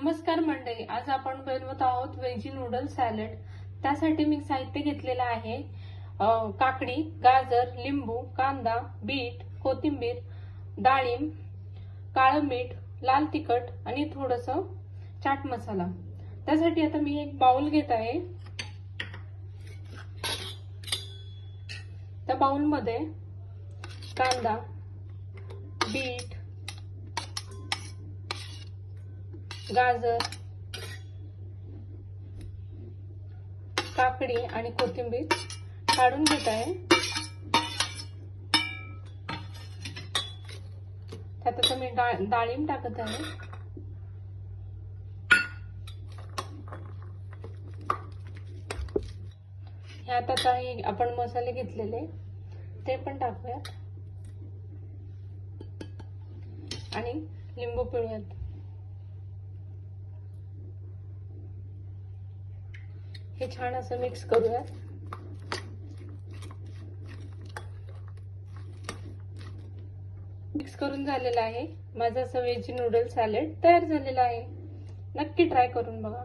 नमस्कार मंडळी आज आपण बनवत आहोत व्हेजी नूडल सॅलड. त्यासाठी मी साहित्य घेतलेलं आहे. काकडी गाजर लिंबू कांदा बीट कोथिंबीर डाळिंब काळं मीठ लाल तिखट आणि थोडस चाट मसाला. त्यासाठी आता मी एक बाउल घेत आहे. त्या बाउलमध्ये कांदा बीट गाजर काकडी आणि कोथिंबीर काढून घेत आहे. त्यात आता मी डा- डाळिंब टाकत आहे. ह्यात आता हे आपण मसाले घेतलेले ते पण टाकूयात. आणि लिंबू पिळूयात. हे छान असं मिक्स करूयात. मिक्स करून झालेलं आहे. माझं असं व्हेज नूडल सॅलेड तयार झालेलं आहे. नक्की ट्राय करून बघा.